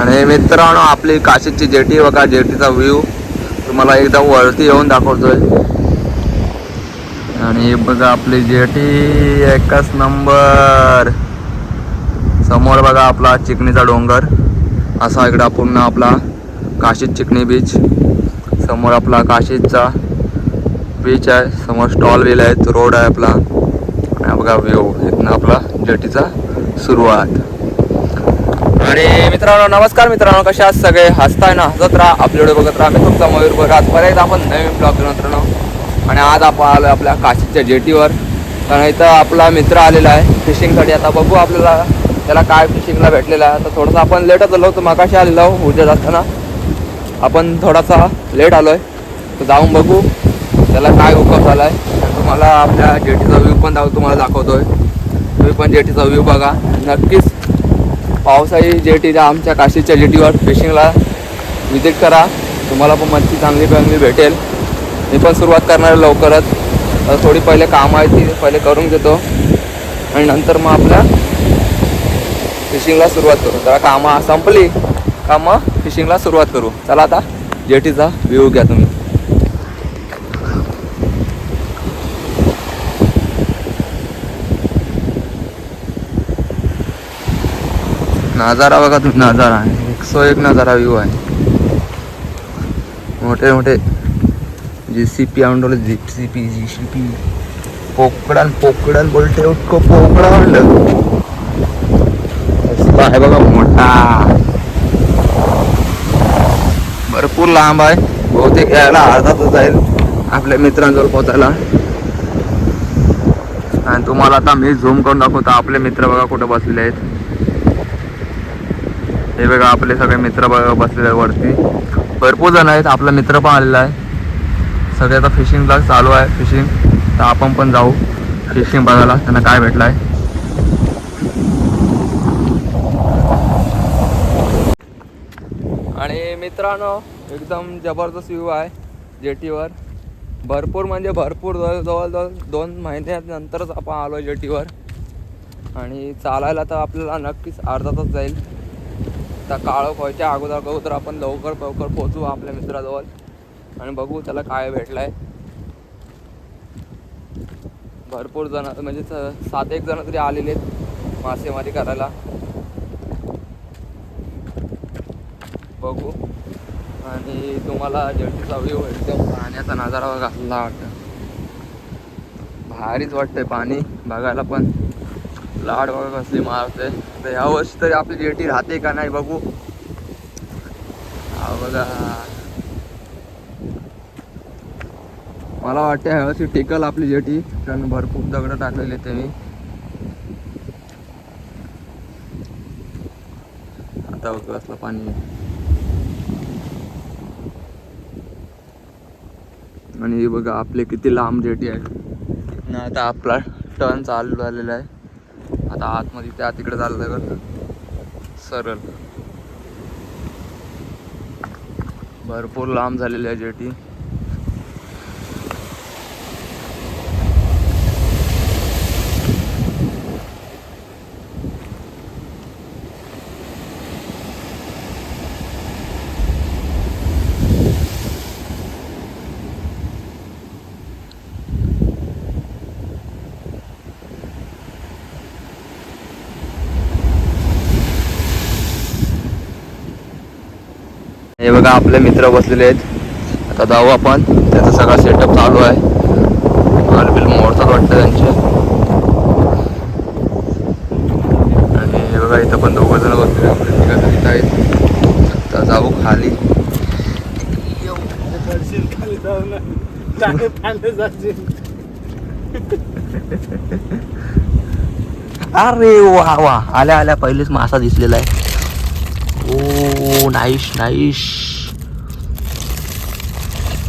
आणि मित्रांनो आपली काशीची जेटी बघा जेटीचा व्ह्यू तुम्हाला एकदा वरती येऊन दाखवतोय. आणि बघा आपली जेटी एकच नंबर. समोर बघा आपला चिकणीचा डोंगर. असा इकडं पूर्ण आपला काशीत चिकणी बीच समोर आपला काशीचा बीच आहे. समोर स्टॉल व्हील आहेत. रोड आहे आपला. बघा व्ह्यू इथनं आपला जेटीचा सुरुवात. आणि मित्रांनो नमस्कार मित्रांनो कशा आहात सगळे? हसताय ना हसत राहा आपले व्हिडिओ बघत राहा. मी तुमचा मयूर बघा. आज परत आपण नवीन ब्लॉग मित्रांनो आणि आज आपण आलो आपल्या काशीच्या जेटीवर. कारण इथं आपला मित्र आलेला आहे फिशिंगसाठी आता बघू आपल्याला त्याला काय फिशिंगला भेटलेलं आहे. तर थोडंसं आपण लेटच आलो होतो मगाशी आलेलो आहो उद्या जाताना आपण थोडासा लेट आलो आहे तर जाऊन बघू त्याला काय उपयोग झाला आहे तुम्हाला आपल्या जेटीचा व्ह्यू पण दाखव तुम्हाला दाखवतो आहे तुम्ही पण जेटीचा व्ह्यू बघा. नक्कीच पावसाळी जेटी आमच्या काशीच्या जेटीवर फिशिंगला विजिट करा. तुम्हाला पण मच्छी चांगली चांगली भेटेल. मी पण सुरुवात करणार आहे लवकरच थोडी पहिले कामं आहेत ती पहिले करून घेतो. आणि नंतर मग आपल्या फिशिंगला सुरुवात करू. जरा कामं संपली. का मग फिशिंगला सुरुवात करू. चला आता जेटीचा व्ह्यू घ्या तुम्ही. नजारा बघा तुम्ही. नजारा एकशे एक नजारा व्ह्यू आहे. मोठे मोठे. जे सी पी आणलं G C P G C P पोकडान पोकडान बोलते उठको पोकडा म्हणलं आहे बघा मोठा. भरपूर लांब आहे. बहुतेक यायला अर्धा तास जाईल आपल्या मित्रांजवळ पोहोचायला आणि तुम्हाला आता मी झूम करून दाखवतो. आपले मित्र बघा कुठे बसलेले आहेत. हे बघा आपले सगळे मित्र बसलेले आहेत वरती. भरपूर जण आहेत आपला मित्र पण आलेला आहे. सगळे आता फिशिंगला चालू आहे फिशिंग तर आपण पण जाऊ फिशिंग बघायला त्यांना काय भेटलं आहे आणि मित्रांनो एकदम जबरदस्त व्ह्यू आहे जेटीवर. भरपूर म्हणजे भरपूर जवळ जवळजवळ दोन महिन्यानंतरच आपण आलो जेटीवर. आणि चालायला तर आपल्याला नक्कीच अर्धा तास जाईल. तर काळं व्हायच्या अगोदर अगोदर आपण लवकर लवकर पोचू आपल्या मित्राजवळ. आणि बघू त्याला काय भेटलं आहे भरपूर जण म्हणजे स- सात एक जण तरी आलेले आहेत मासेमारी करायला. बघू. आणि तुम्हाला जेटीचा व्ह्यू एकदम पाण्याचा नजारा बघा कसला वाटतं भारीच वाटतंय पाणी बघायला पण. लाड बघा कसली मारते तर ह्या वर्षी तरी आपली जेटी राहते का नाही बघू. हा बघा. मला वाटते ह्या वर्षी टेकल आपली जेटी कारण भरपूर दगड टाकलेले ते मी आता बघ कसलं पाणी आहे. आणि हे बघा आपले किती लांब जेटी आहे ना आता आपला टर्न चालू झालेला आहे. आता आतमध्ये त्या तिकडे चाललं का सरळ. भरपूर लांब झालेली आहे जेटी. हे बघा आपले मित्र बसलेले आहेत. आता जाऊ आपण. त्याचा सगळा सेटअप चालू आहे. मालबिल मोडतात वाटतं त्यांचे. आणि हे बघा इथं पण दोघं जण बसलेले आपले तिघं इथं आहेत. आता जाऊ खाली खाली. अरे वा वा. आल्या आल्या. पहिलेच मासा दिसलेला आहे. ओ नाईश नाईश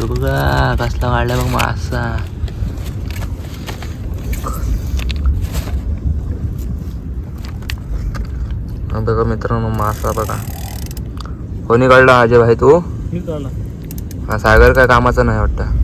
बघा कसला काढलाय बघ मासा. बघा मित्रांनो मासा बघा. कोणी काढला अजय भाई तू? हा सागर काय कामाचा नाही वाटतं?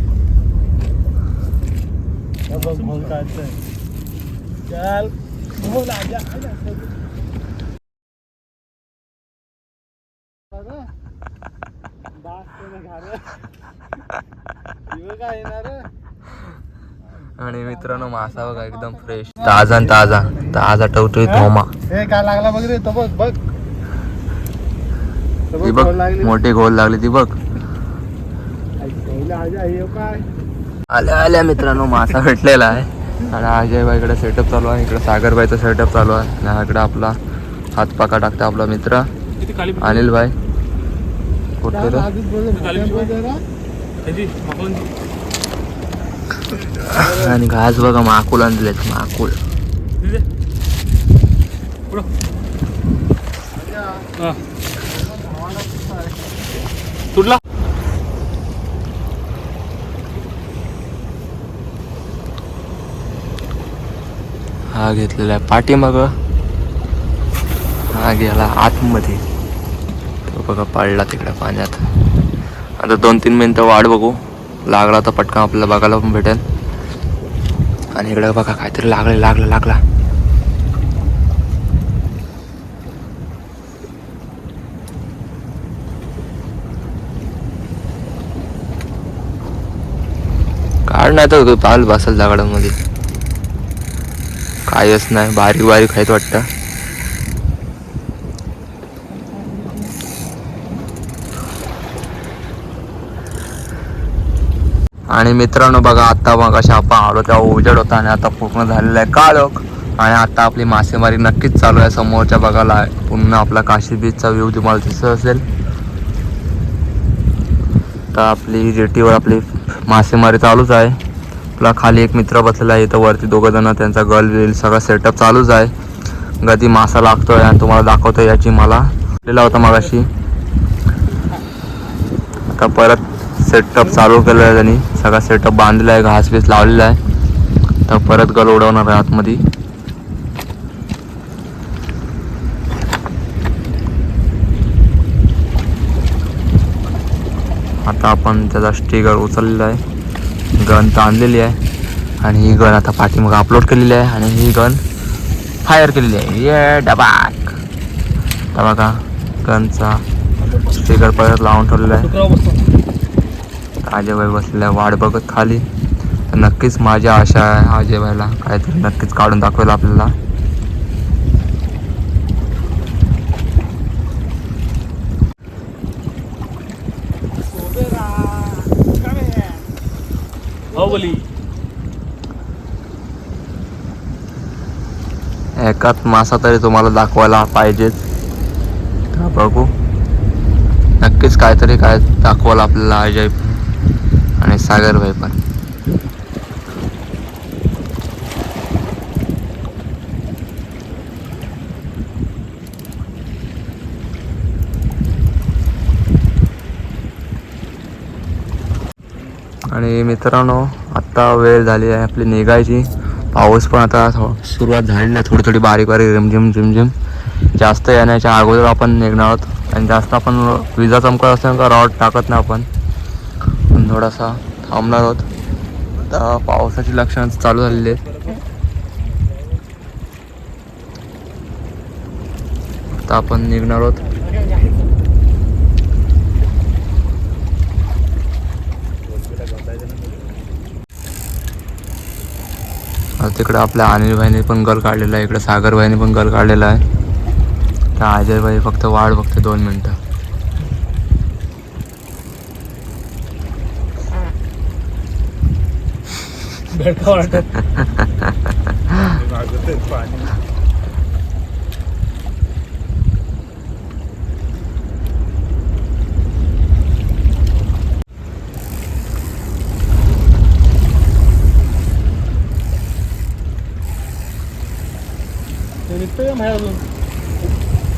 आणि मित्रांनो मासा बघा एकदम फ्रेश ताजा न ताजा. ताजा टवटवीत धोमा हे काय लागला बघ रे? तो बघ बघ. तो बघ मोठी गोल लागली ती बघ. आल्या आल्या मित्रांनो मासा भेटलेला आहे. आणि अजय इकडे सेटअप चालू आहे. इकडे सागरबाईचा सेटअप चालू आहे. आणि इकडे आपला हातपाका टाकता आपला मित्र. अनिल भाई आणि घास बघा माकुल आणलेत माकुल. तुटला? हा घेतलेला आहे. पाठीमाग हा गेला आतमध्ये. बघा पडला तिकडे पाण्यात. आता दोन तीन मिनिटं वाट बघू. लागला तर पटकन आपल्याला बघायला पण भेटेल. आणि इकडे बघा काहीतरी लागलं लागलं लागला. काढ नाही तर पाल बसल दगडामध्ये कायच नाही बारीक बारीक आहेत वाटतं. आणि मित्रांनो बघा आता मग अशा आपण आलो तेव्हा उजेड होता आणि आता पूर्ण झालेला आहे काळोख. आणि आता आपली मासेमारी नक्कीच चालू आहे. समोरच्या बघायला पुन्हा आपला काशी बीचचा व्ह्यू तुम्हाला दिसत असेल. तर आपली जेटीवर आपली मासेमारी चालूच आहे. आपला खाली एक मित्र बसलेला आहे. इथं वरती दोघं जण त्यांचा गल बिल सगळा सेटअप चालूच आहे. गदी मासा लागतोय आणि तुम्हाला दाखवतो याची मला. दिला होता मगाशी. आता परत सेटअप चालू केलं आहे त्यांनी. सगळा सेटअप बांधलेला आहे घास बीस लावलेला आहे. तर परत गल उडवणार आहे आतमध्ये. आता आपण त्याचा स्टिकर उचललेला आहे. गन तर आणलेली आहे. आणि ही गन आता पाठीमाग अपलोड केलेली आहे. आणि ही गन फायर केलेली आहे. ये डबाक. तर बघा गनचा स्टिकर परत लावून ठेवलेला आहे. अजयभाई बसलेला आहे वाट बघत खाली. तर नक्कीच माझी आशा आहे अजयभाईला काहीतरी नक्कीच काढून दाखवेल आपल्याला. एकात मासा तरी तुम्हाला दाखवायला पाहिजेच. बघू. नक्कीच काहीतरी काय दाखवायला आपल्याला अजय आणि सागरभाई पण. आणि मित्रांनो आत्ता वेळ झाली आहे आपली निघायची. पाऊस पण आता सुरुवात झालेली आहे थोडी थोडी बारीक बारीक रिमझिम झिमझिम. जास्त येण्याच्या अगोदर आपण निघणार आहोत. आणि जास्त आपण विजा चमकत असल्यानं का रॉड टाकत नाही आपण. पण थोडासा थांबणार आहोत. आता पावसाची लक्षणं चालू झालेली आहेत. आता आपण निघणार आहोत. तिकडं तिकडे आपल्या अनिल भाईने पण गल काढलेला आहे. इकडे सागर भाईने पण गल काढलेला आहे. तर अजय भाई फक्त वाढ बघते दोन मिनटं. बेडका वाटत पाणी ते निघतोय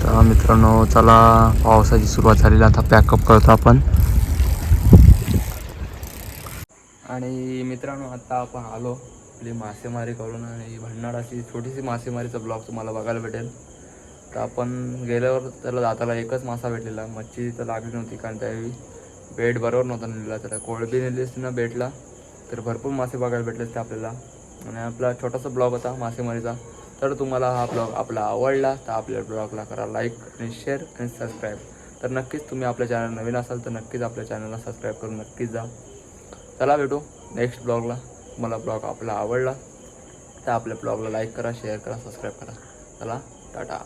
तर मित्रांनो चला पावसाची सुरुवात झालेली. आता पॅकअप करतो आपण. आणि मित्रांनो आता आपण आलो आपली मासेमारी करून आणि भंडाराची छोटीशी मासेमारीचा ब्लॉग तुम्हाला बघायला भेटेल. तर आपण गेल्यावर त्याला जाताला एकच मासा भेटलेला. मच्छी तर लागली नव्हती कारण त्यावेळी बेट बरोबर नव्हता नेलेला. त्याला कोळबी नेली असती ना बेटला तर भरपूर मासे बघायला भेटले असते आपल्याला. आणि आपला छोटासा ब्लॉग होता मासेमारीचा. तर तुम्हाला हा ब्लॉग आपला आवडला तर आपल्या ब्लॉगला करा लाईक आणि शेअर आणि सबस्क्राईब तर नक्कीच तुम्ही आपल्या चॅनल नवीन असाल तर नक्कीच आपल्या चॅनलला सबस्क्राईब करून नक्कीच जा. चला भेटू नेक्स्ट ब्लॉगला मला ब्लॉग आपला आवडला तर आपल्या ब्लॉगला लाईक करा शेअर करा सबस्क्राईब करा. चला टाटा.